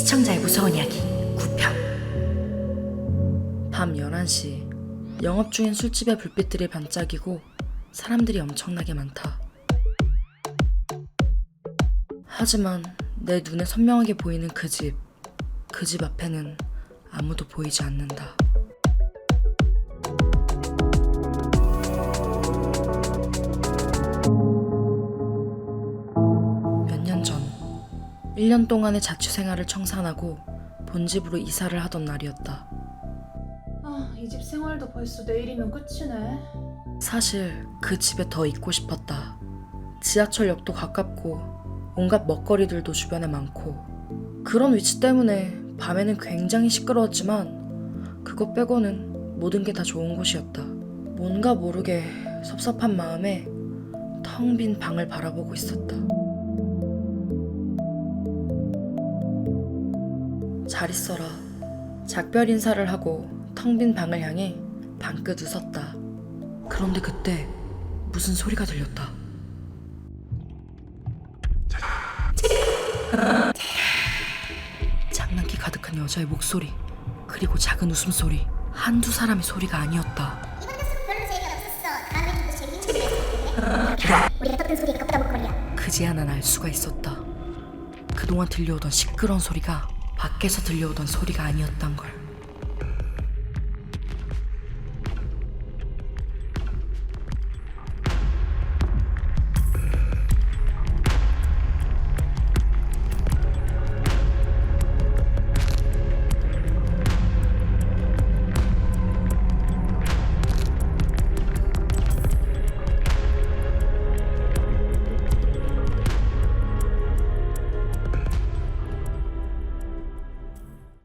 시청자의 무서운 이야기 9편 밤 11시 영업 중인 술집의 불빛들이 반짝이고 사람들이 엄청나게 많다. 하지만 내 눈에 선명하게 보이는 그 집, 그 집 앞에는 아무도 보이지 않는다. 1년 동안의 자취 생활을 청산하고 본집으로 이사를 하던 날이었다. 아, 이 집 생활도 벌써 내일이면 끝이네. 사실 그 집에 더 있고 싶었다. 지하철역도 가깝고 온갖 먹거리들도 주변에 많고 그런 위치 때문에 밤에는 굉장히 시끄러웠지만 그것 빼고는 모든 게 다 좋은 곳이었다. 뭔가 모르게 섭섭한 마음에 텅 빈 방을 바라보고 있었다. 잘 있어라. 작별 인사를 하고 텅 빈 방을 향해 방긋 웃었다. 그런데 그때 무슨 소리가 들렸다. 장난기 가득한 여자의 목소리, 그리고 작은 웃음소리. 한두 사람의 소리가 아니었다. 그제야 난 알 수가 있었다. 그동안 들려오던 시끄러운 소리가 밖에서 들려오던 소리가 아니었단 걸.